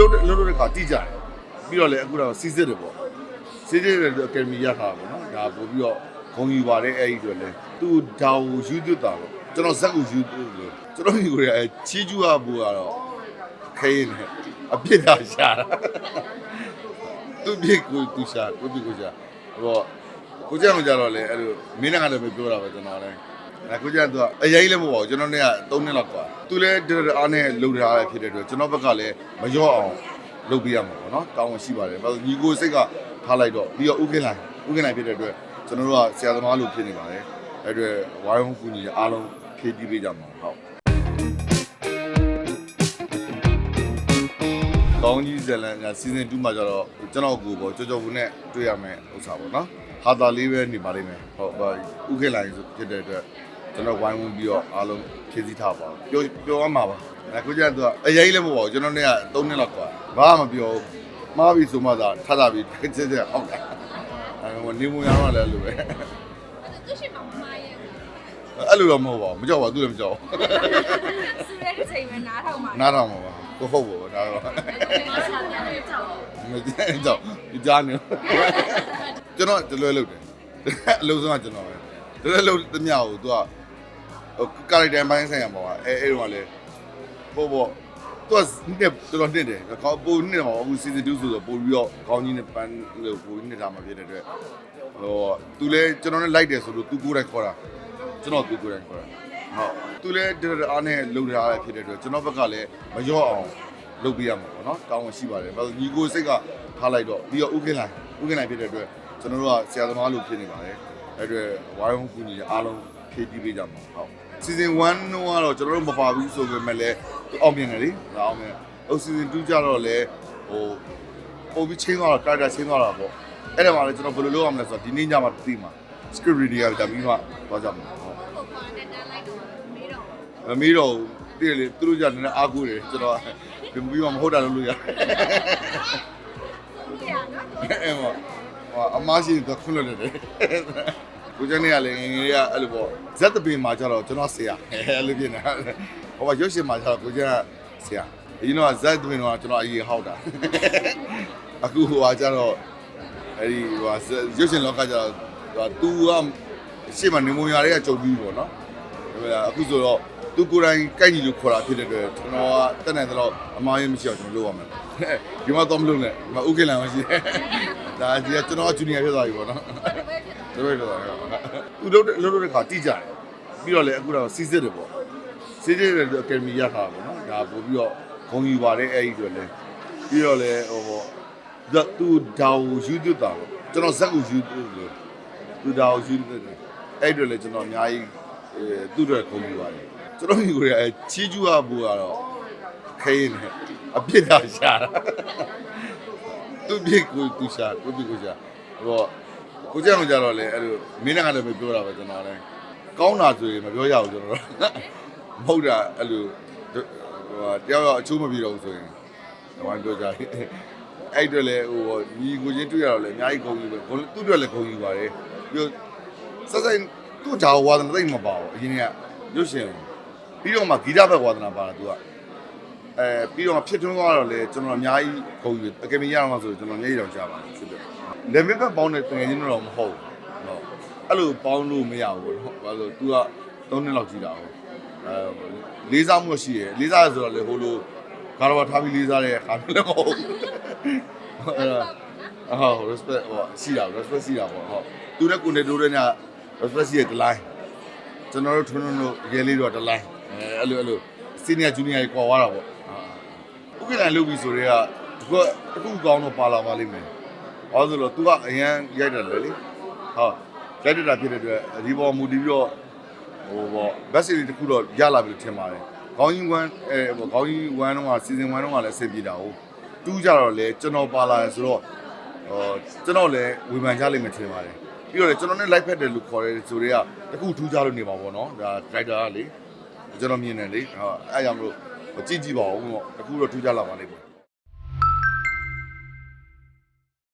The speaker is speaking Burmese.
လှုပ်တဲ့လှုပ်တဲ့ခါတိကြတယ်ပြီးတော့လည်းအခုတော့စီစစ်တယ်ပေါ့စီစစ်တယ်အကယ်ဒမီရထားပါတော့ဒါပို့ပြီးတော့ဂုံယူပါတယ်အဲ့ဒီအတွက်လည်းသူဒါကိုယူသွတာတော့ကျွန်တော်ဇက်ကိုယူသွလို့ကျွန်တော်ယူရချီးကျူးရဘူးကတော့ခဲရင်အပြစ်သာရှာတာသူပြစ်ကိုသူရှာကိုပြစ်ကိုရှာဟောကိုကြောင်ကြတော့လေအဲ့လိုမင်းနဲ့ကလည်းပြောတာပဲကျွန်တော်လည်း အဲကိုကြောင်ကအရင်လည်းမဟုတ်ပါဘူးကျွန်တော်နဲ့က3နှစ်လောက်กว่าသူလည်းတရအားနဲ့လှုပ်ထားရဖြစ်တဲ့အတွက်ကျွန်တော်ဘက်ကလည်းမရော့အောင်လုပ်ပေးရမှာပေါ့နော်တောင်းဝန်ရှိပါတယ်ဘာလို့ညီကိုစိတ်ကထားလိုက်တော့ပြီးတော့ဥက္ကဋ္ဌဥက္ကဋ္ဌဖြစ်တဲ့အတွက်ကျွန်တော်တို့ကဆရာသမားလို့ဖြစ်နေပါတယ်အဲ့အတွက်ဝိုင်းဝန်းကူညီအားလုံးဖြည့်တည်ပေးကြမှာဟုတ်ကောင်းကြီးဇလန်ကစီဇန်2မှာကျတော့ကျွန်တော်ကိုပေါ့ကြောကြောဘူးနဲ့တွေ့ရမယ်ဥစ္စာပေါ့နော် ဟာတာလေးပဲနေပါလိမ့်မယ်ဟုတ်ပါဥက္ကဋ္ဌဆိုဖြစ်တဲ့အတွက်ကျွန်တော်ဝိုင်းဝန်းပြီးတော့အားလုံးဖြည့်ဆည်းထားပါပြောပြောရမှာပါအခုကျတော့အရင်လည်းမဟုတ်ပါဘူးကျွန်တော်နဲ့က3နှစ်လောက်กว่าဘာမှမပြောဘူးမှားပြီဆိုမှသာထထပြီးတစ်ချက်ချက်ဟုတ်တယ်အဲဟိုနေမရတော့လည်းလို့ပဲ သူရှိမှမမရဲ့ အဲ့လိုတော့မဟုတ်ပါဘူးမကြောက်ပါဘူးသူလည်းမကြောက် ဆူတဲ့တစ်ချိန်ပဲနားထောင်ပါ ဘူးနားထောင်ပါပါကိုဟုတ်ပါဘူးဒါတော့ မဆရာပြန်နေကြောက် မကြည့်ကြောက်ဒီကြားနေ ကျွန်တော်တလွဲလုပ်တယ်အလုံးစုံကကျွန်တော်ပဲတလွဲလုပ်သမျှကိုသူကဟိုကာရက်တာပိုင်းဆိုင်ရာပေါ့အဲအဲ့တော့လေပို့ပေါ့သူကနှစ်တော်တော်နှစ်တယ်ကောပိုနှစ်မှာအခု season 2ဆိုတော့ပို့ပြီးတော့ခေါင်းကြီးနဲ့ပန်းလို့ပို့နှစ်တာမှာဖြစ်တဲ့အတွက်ဟိုသူလဲကျွန်တော်နဲ့လိုက်တယ်ဆိုလို့သူကိုယ်တိုင်ခေါ်တာကျွန်တော်သူကိုယ်တိုင်ခေါ်တာဟုတ်သူလဲတရအားနဲ့လှုပ်ထားရဖြစ်တဲ့အတွက်ကျွန်တော်ဘက်ကလည်းမရော့အောင်လုပ်ပေးရမှာပေါ့နော်တောင်းဝန်ရှိပါတယ်ဘာလို့ညီကိုစိတ်ကထားလိုက်တော့ပြီးတော့ဥက္ကဋ္ဌဥက္ကဋ္ဌဖြစ်တဲ့အတွက် ကျွန်တော်တို့ကဆရာသမားလို့ဖြစ်နေပါတယ်အဲ့အတွက်ဝိုင်းဝန်းကူညီအားလုံးဖြည့်တည်ပေးကြမှာဟုတ် season 1တော့ကျွန်တော်တို့မပါဘူးဆိုပေမဲ့လည်းအောင်မြင်တယ်လေဒါအောင်မြင်ဟို season 2ကျတော့လည်းဟိုပုံပြီးချင်းသွားတော့ character ချင်းသွားတာပေါ့အဲ့ဒါမှလည်းကျွန်တော်ဘယ်လိုလုပ်ရမလဲဆိုတော့ဒီနေ့ညမှာသိမှာ script reading ကဒါပြီးမှသွားကြမှာဟုတ်ကိုခေါ်တဲ့တန်းလိုက်တော့မေးတော့မမေးတော့တည့်လေသူတို့ကြနည်းနည်းအားကိုးတယ်ကျွန်တော်ဒီပြီးမှမဟုတ်တာလို့လို့ရသူရနော်အဲ့မှာ ဟိုအမရှိတော့ခွလို့ရတယ်ကိုကျန်းနေရလေငယ်ငယ်ကအဲ့လိုပေါ့ဇက်တပင်မှာကျတော့ကျွန်တော်ဆရာအဲ့လိုဖြစ်နေတာဟိုကရုပ်ရှင်မှာကျတော့ကိုကျန်းကဆရာဒီတော့ဇက်တပင်တော့ကျွန်တော်အရင်ဟောက်တာအခုဟိုကကျတော့အဲ့ဒီဟိုရုပ်ရှင်လောကကျတော့ဟိုသူကရှေ့မှာနေမွန်ရတွေကကြုံပြီးပေါ့နော်အခုဆိုတော့သူကိုယ်တိုင်ကိုက်ညီလို့ခေါ်တာဖြစ်တဲ့အတွက်ကျွန်တော်ကတက်နိုင်တော့အမားရင်မရှိအောင်ကျွန်တော်လုပ်ရမယ်ဒီမှာတော့မလုပ်နဲ့ဒီမှာဥက္ကဋ္ဌမရှိ ဒါဒီကကျွန်တော်ဂျူနီယာဖြစ်သွားပြီပေါ့နော်ဘယ်ဖြစ်တပည့်တော့သူလုပ်တဲ့လုပ်တဲ့ခါတိကြတယ်ပြီးတော့လည်းအခုတော့စီစစ်တယ်ပေါ့စီစစ်တယ်အကယ်ဒမီရထားပါတော့ဒါပို့ပြီးတော့ဂုံယူပါတယ်အဲ့ဒီအတွက်လည်းပြီးတော့လည်းဟိုပေါ့ဒါသူဒါကိုယူသွတာပေါ့ကျွန်တော်ဇက်ကိုယူသွလို့သူဒါကိုယူသွတယ်အဲ့ဒီအတွက်လည်းကျွန်တော်အများကြီးအဲသူ့အတွက်ဂုံယူပါတယ်ကျွန်တော်ညီကိုရချီးကျူးရဘူးကတော့ခဲရင်အပြစ်သာရှာတာ သူပြစ်ကိုသူရှာကိုပြစ်ကိုရှာဟိုကိုကြောင်ကြတော့လေအဲ့လိုမင်းနဲ့ကလည်းမပြောတာပဲကျွန်တော်လည်းကောင်းတာဆိုရင်မပြောရဘူးကျွန်တော်တို့မဟုတ်တာအဲ့လိုဟိုတယောက်ယောက်အချိုးမပြေတော့ဘူးဆိုရင်ဝိုင်းပြောကြတယ်အဲ့အတွက်လည်းဟိုညီကိုချင်းတွေ့ရတော့လေအများကြီးဂုဏ်ယူပဲသူ့အတွက်လည်းဂုဏ်ယူပါတယ်ပြီးတော့ဆက်ဆိုင်သူ့ဂျာဝါဒနာသိမ့်မပါဘူးအရင်ကရုပ်ရှင်ပြီးတော့မှဂီတဘက်ဝါဒနာပါတာသူက အဲပြီးတော့ဖြစ်ထွန်းသွားတော့လေကျွန်တော်အများကြီးဂုဏ်ယူအကယ်ဒမီရအောင်ဆိုကျွန်တော်မျက်ရည်တောင်ကျပါတယ်ဖြစ်တယ်လေမစ်ဘက်ပေါင်းတဲ့တကယ်ချင်းတော့မဟုတ်ဘူး။ဟုတ်။အဲ့လိုပေါင်းလို့မရဘူးပေါ့။ဘာလို့ तू က3နှစ်လောက်ကြီးတာဟုတ်။အဲလေးစားမှုရှိရယ်။လေးစားရဆိုတော့လေဟိုလိုကာရဘာထားပြီးလေးစားတဲ့အခါမျိုးလည်းမဟုတ်ဘူး။အဲ့ဒါဟုတ် respect ဟောရှိတာ respect ရှိတာပေါ့ဟုတ်။ तू နဲ့ကိုနေတိုးတဲ့ည respect ရှိတဲ့တလိုင်း။ကျွန်တော်တို့ထွန်းထွန်းတို့ရဲလေးတော့တလိုင်း။အဲအဲ့လိုအဲ့လို senior junior ကြီးကွာသွားတာပေါ့။ ဥက္ကဋ္ဌလုပ်ပြီးဆိုတော့တခုတခုကောင်းတော့ပါလာပါလိမ့်မယ်။ဘာလို့လဲဆိုတော့ तू ကအရန်ရိုက်တယ်လေလေဟုတ်ရိုက်တယ်တာဖြစ်တဲ့အတွက်ဒီပေါ်မူတည်ပြီးတော့ဟိုပေါ့ဘက်စီတစ်ခုတော့ရလာပြီလို့ထင်ပါတယ်ခေါင်းကြီးဝမ်းအဲဟိုခေါင်းကြီးဝမ်းတော့ကစီဇန်1တော့ကလည်းအဆင်ပြေတာဟုတ်တူးကြတော့လေကျွန်တော်ပါလာတယ်ဆိုတော့ဟိုကျွန်တော်လည်းဝေဖန်ကြလိမ့်မယ်ထင်ပါတယ်ပြီးတော့လေကျွန်တော်နဲ့ live ဖက်တယ်လို့ခေါ်တယ်ဆိုတော့တခုထူးကြလို့နေပါဘောနော်ဒါ driver ကလေကျွန်တော်မြင်တယ်လေဟုတ်အဲကြောင့်မလို့ ကြည့်ကြည့်ပါဦးပေါ့တခုတော့ထူးကြလာပါလိမ့်မယ်